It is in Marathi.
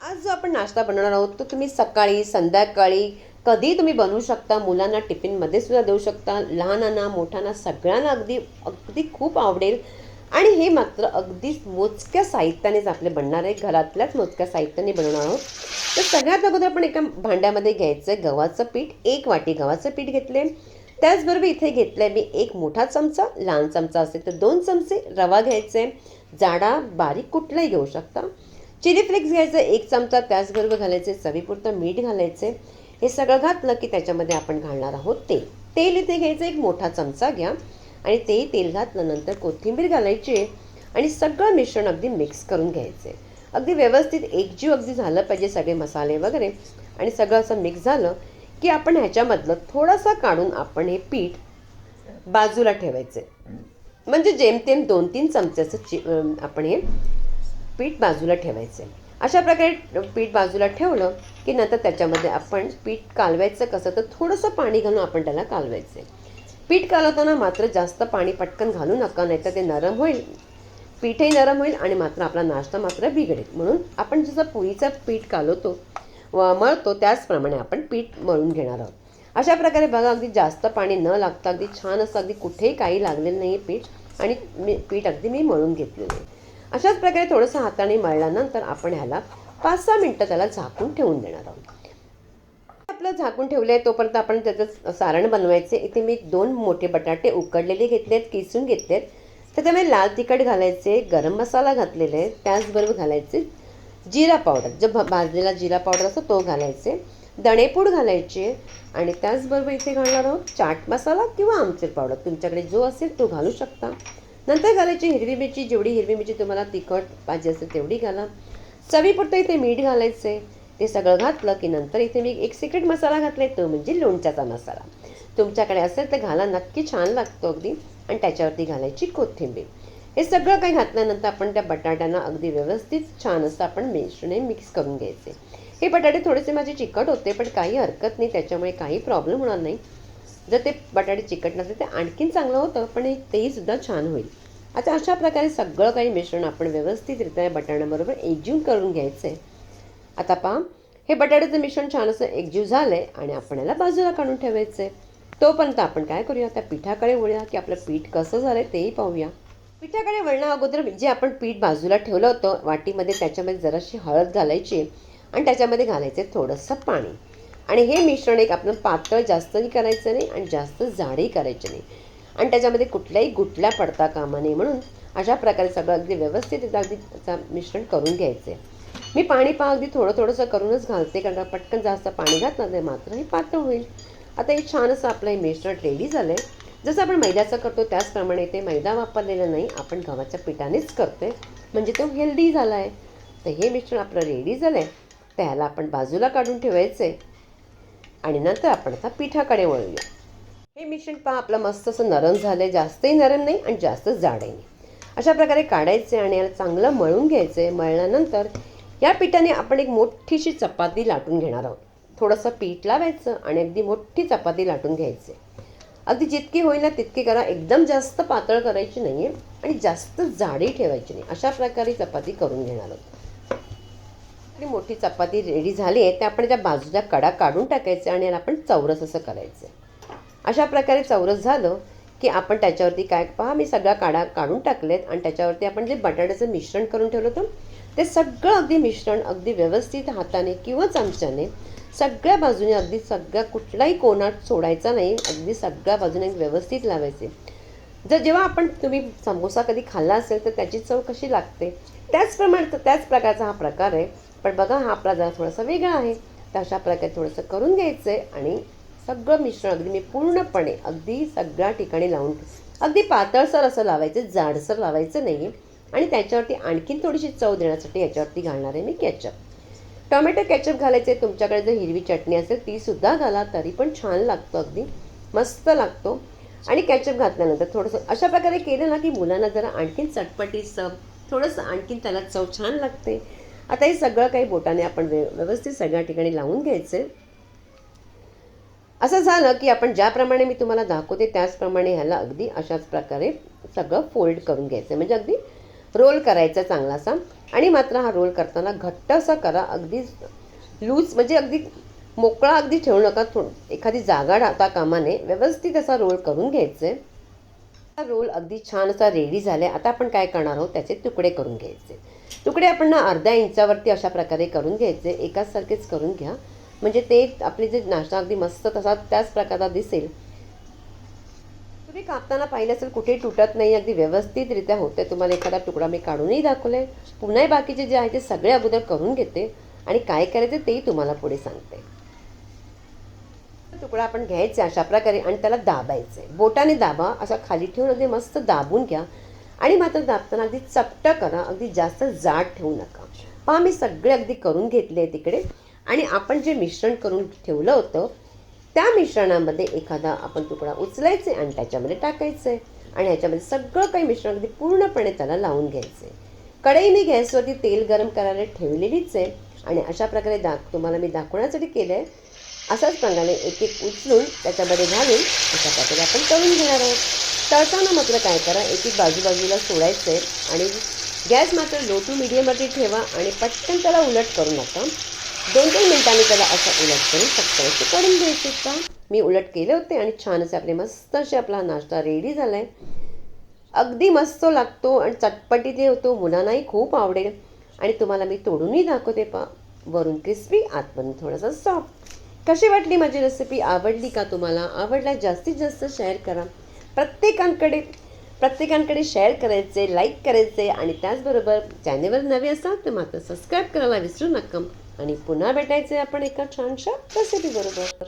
आज जो आपण नाश्ता बनवणार आहोत तो तुम्ही सकाळी संध्याकाळी कधी तुम्ही बनवू शकता. मुलांना टिफिनमध्ये सुद्धा देऊ शकता. लहानांना मोठ्यांना सगळ्यांना अगदी अगदी खूप आवडेल. आणि हे मात्र अगदी मोजक्या साहित्यानेच आपले बनणार आहे. घरातल्याच मोजक्या साहित्याने बनवणार आहोत. तर सगळ्यात अगोदर आपण एका भांड्यामध्ये घ्यायचं आहे गव्हाचं पीठ. एक वाटी गव्हाचं पीठ घेतले त्याचबरोबर इथे घेतलं आहे मी एक मोठा चमचा लहान चमचा असेल तर दोन चमचे रवा घ्यायचे जाडा बारीक कुठलाही घेऊ शकता. चिली फ्लेक्स घ्यायचं एक चमचा त्याचबरोबर घालायचे चवीपुरतं मीठ घालायचे. हे सगळं घातलं की त्याच्यामध्ये आपण घालणार आहोत तेल. तेल इथे घ्यायचं एक मोठा चमचा घ्या. आणि ते तेल घातल्यानंतर कोथिंबीर घालायची आणि सगळं मिश्रण अगदी मिक्स करून घ्यायचे. अगदी व्यवस्थित एकजीव अगदी झालं पाहिजे सगळे मसाले वगैरे. आणि सगळं असं मिक्स झालं की आपण ह्याच्यामधलं थोडंसं काढून आपण हे पीठ बाजूला ठेवायचे. म्हणजे जेमतेम दोन तीन चमच्याचं चि आपण हे पीठ बाजूला ठेवायचे. अशा प्रकारे पीठ बाजूला ठेवलं की नंतर त्याच्यामध्ये आपण पीठ कालवायचं कसं तर थोडंसं पाणी घालून आपण त्याला कालवायचे. पीठ कालवताना मात्र जास्त पाणी पटकन घालू नका नाही तर ते नरम होईल. पीठही नरम होईल आणि मात्र आपला नाश्ता मात्र बिघडेल. म्हणून आपण जसं पोळीचं पीठ कालवतो व मळतो त्याचप्रमाणे आपण पीठ मळून घेणार आहोत. अशा प्रकारे बघा अगदी जास्त पाणी न लागता अगदी छान असं अगदी कुठेही काही लागलेलं नाही आहे पीठ. आणि मी पीठ अगदी मी मळून घेतलेलं आहे. अशाच प्रकारे थोडंसं हाताने मळल्यानंतर आपण ह्याला पाच सहा मिनटं त्याला झाकून ठेवून देणार आहोत. आपलं झाकून ठेवलं आहे तोपर्यंत आपण त्याचं सारण बनवायचे. इथे मी दोन मोठे बटाटे उकडलेले घेतलेत किसून घेतलेत. त्याच्यामध्ये लाल तिखट घालायचे गरम मसाला घातलेले आहे. त्याचबरोबर घालायचे जिरा पावडर. जो भाजलेला जिरा पावडर असतो तो घालायचे. दणेपूड घालायचे. आणि त्याचबरोबर इथे घालणार आहोत चाट मसाला किंवा आमचूर पावडर. तुमच्याकडे जो असेल तो घालू शकता. नंतर घालायची हिरवी मिरची जेवढी हिरवी मिरची तुम्हाला तिखट पाहिजे असेल तेवढी घाला. चवीपुरतं इथे मीठ घालायचे ते सगळं घातलं की नंतर इथे मी एक सिक्रेट मसाला घातला तो म्हणजे लोणच्याचा मसाला. तुमच्याकडे असेल तर घाला नक्की छान लागतो अगदी. आणि त्याच्यावरती घालायची कोथिंबीर. हे सगळं काही घातल्यानंतर आपण त्या बटाट्यांना अगदी व्यवस्थित छान असं आपण मिश्रणे मिक्स करून घ्यायचे. हे बटाटे थोडेसे माझे चिकट होते पण काही हरकत नाही त्याच्यामुळे काही प्रॉब्लेम होणार नाही. जर ते बटाटे चिकट नसले ते आणखीन चांगलं होतं पण तेही सुद्धा छान होईल. आता अशा प्रकारे सगळं काही मिश्रण आपण व्यवस्थितरित्या या बटाट्याबरोबर एकजीव करून घ्यायचं आहे आता पहा हे बटाट्याचं मिश्रण छान असं एकजीव झालं आहे आणि आपण याला बाजूला काढून ठेवायचं आहे तोपर्यंत आपण काय करूया त्या पिठाकडे वळूया की आपलं पीठ कसं झालं आहे तेही पाहूया. पिठाकडे वळण्या अगोदर जे आपण पीठ बाजूला ठेवलं होतं वाटीमध्ये त्याच्यामध्ये जराशी हळद घालायची आणि त्याच्यामध्ये घालायचे थोडंसं पाणी. आणि हे मिश्रण एक आपण पातळ जास्तही करायचं नाही आणि जास्त जाडही करायचं नाही. आणि त्याच्यामध्ये कुठल्याही गुटल्या पडता कामा नये म्हणून अशा प्रकारे सगळं अगदी व्यवस्थित अगदी मिश्रण करून घ्यायचं आहे मी पाणी पा अगदी थोडं थोडंसं करूनच घालते कारण का पटकन जास्त पाणी घातलं नाही मात्र हे पातळ होईल. आता हे छान असं आपलं हे मिश्रण रेडी झालं आहे जसं आपण मैद्याचं करतो त्याचप्रमाणे ते मैदा वापरलेला नाही आपण गव्हाच्या पिठानेच करतो आहे म्हणजे तो हेल्दी झाला आहे तर हे मिश्रण आपलं रेडी झालं आहे त्याला आपण बाजूला काढून ठेवायचं आहे आणि नंतर आपण आता पिठाकडे वळूया. हे मिश्रण पहा आपलं मस्त असं नरम झालं आहे जास्तही नरम नाही आणि जास्त जाडही नाही. अशा प्रकारे काढायचे आणि याला चांगलं मळून घ्यायचं. आहे मळल्यानंतर या पिठाने आपण एक मोठीशी चपाती लाटून घेणार आहोत. थोडंसं पीठ लावायचं आणि अगदी मोठी चपाती लाटून घ्यायची. अगदी जितकी होईल ना तितकी करा. एकदम जास्त पातळ करायची नाही आहे आणि जास्त जाडी ठेवायची नाही. अशा प्रकारे चपाती करून घेणार आहोत. आपली मोठी चपाती रेडी झाली आहे ते आपण त्या बाजूच्या कडा काढून टाकायचे आणि याला आपण चौरस असं करायचं. अशा प्रकारे चौरस झालं की आपण त्याच्यावरती काय पहा मी सगळा काढा काढून टाकलेत आणि त्याच्यावरती आपण जे बटाट्याचं मिश्रण करून ठेवलं होतं ते सगळं अगदी मिश्रण अगदी व्यवस्थित हाताने किंवा चमच्याने सगळ्या बाजूने अगदी सगळ्या कुठलाही कोणात सोडायचा नाही अगदी सगळ्या बाजूने व्यवस्थित लावायचे. जर जेव्हा आपण तुम्ही समोसा कधी खाल्ला असेल तर त्याची चव कशी लागते? त्याचप्रमाणे त्याच प्रकारचा हा प्रकार आहे. पण बघा हा आपला जरा थोडासा वेगळा आहे. तर अशा प्रकारे थोडंसं करून घ्यायचं आहे आणि सगळं मिश्रण अगदी मी पूर्णपणे अगदी सगळ्या ठिकाणी लावून अगदी पातळसर असं लावायचं जाडसर लावायचं नाही आणि त्याच्यावरती आणखीन थोडीशी चव देण्यासाठी याच्यावरती घालणार आहे मी कॅचअप टोमॅटो कॅचअप घालायचे. तुमच्याकडे जर हिरवी चटणी असेल ती सुद्धा घाला तरी पण छान लागतो अगदी. मस्त लागतो. आणि कॅचअप घातल्यानंतर थोडंसं अशा प्रकारे केलं ना की मुलांना जरा आणखीन चटपटी सब थोडंसं आणखीन त्याला चव छान लागते. आता हे सगळं काही बोटाने आपण व्यवस्थित सगळ्या ठिकाणी लावून घ्यायचं. असं झालं की आपण ज्याप्रमाणे मी तुम्हाला दाखवते त्याचप्रमाणे ह्याला अगदी अशाच प्रकारे सगळं फोल्ड करून घ्यायचं. म्हणजे अगदी रोल करायचा चांगलासा. आणि मात्र हा रोल करताना घट्ट असा करा. अगदी लूज म्हणजे अगदी मोकळा अगदी ठेवू नका. थो एखादी जागा राहता कामाने व्यवस्थित असा रोल करून घ्यायचं. हा रोल अगदी छान असा रेडी झाला. आता आपण काय करणार आहोत? त्याचे तुकडे करून घ्यायचे. तुकडे आपण ना अर्ध्या इंचावरती अशा प्रकारे करून घ्यायचे. एकाच सारखेच करून घ्या. म्हणजे ते आपले जे नाश्ता अगदी मस्त तसा त्याच प्रकारचा दिसेल. तुम्ही कापताना पाहिलं असेल कुठे तुटत नाही अगदी व्यवस्थितरित्या होते तुम्हाला एखादा तुकडा मी काढूनही दाखवलाय. पुन्हाही बाकीचे जे आहे ते सगळे अगोदर करून घेते आणि काय करायचे तेही तुम्हाला पुढे सांगते. तुकडा आपण घ्यायचा अशा प्रकारे आणि त्याला दाबायचे बोटाने दाबा असा खाली ठेवून अगदी मस्त दाबून घ्या. आणि मात्र दाबताना अगदी चपटं करा अगदी जास्त जाड ठेवू नका. पहा मी सगळे अगदी करून घेतले तिकडे. आणि आपण जे मिश्रण करून ठेवलं होतं त्या मिश्रणामध्ये एखादा आपण तुकडा उचलायचे आणि त्याच्यामध्ये टाकायचे. आणि ह्याच्यामध्ये सगळं काही मिश्रण अगदी पूर्णपणे त्याला लावून घ्यायचे. कढई मी गॅसवरती तेल गरम करायला ठेवलेलीच आहे. आणि अशा प्रकारे दाख तुम्हाला मी दाखवण्यासाठी केलं आहे अशाच प्रकारे एक एक उचलून त्याच्यामध्ये घालून अशा प्रकारे आपण करून घेणार आहोत. तळताना मात्र काय करा एक एक बाजूबाजूला सोडायचं आहे आणि गॅस मात्र लो टू मिडियमवरती ठेवा आणि पटकन त्याला उलट करू नका. दोन तीन मिनिटांनी त्याला असं उलट करून फक्त असे करून घ्यायचे का? मी उलट केले होते आणि छान असे आपले मस्त असे आपला नाश्ता रेडी झाला आहे अगदी मस्त लागतो आणि चटपटीत होतो मुलांनाही खूप आवडेल. आणि तुम्हाला मी तोडूनही दाखवते पा वरून क्रिस्पी आतमधून थोडंसं सॉफ्ट कशी वाटली माझी रेसिपी आवडली का तुम्हाला? आवडल्या जास्तीत जास्त शेअर करा. प्रत्येकांकडे प्रत्येकांकडे शेअर करायचे लाईक करायचे आणि त्याचबरोबर चॅनेलवर नवे असाल तर मात्र सबस्क्राईब करायला विसरू नका. आणि पुन्हा भेटायचे आपण एका छानशा रेसिपी बरोबर.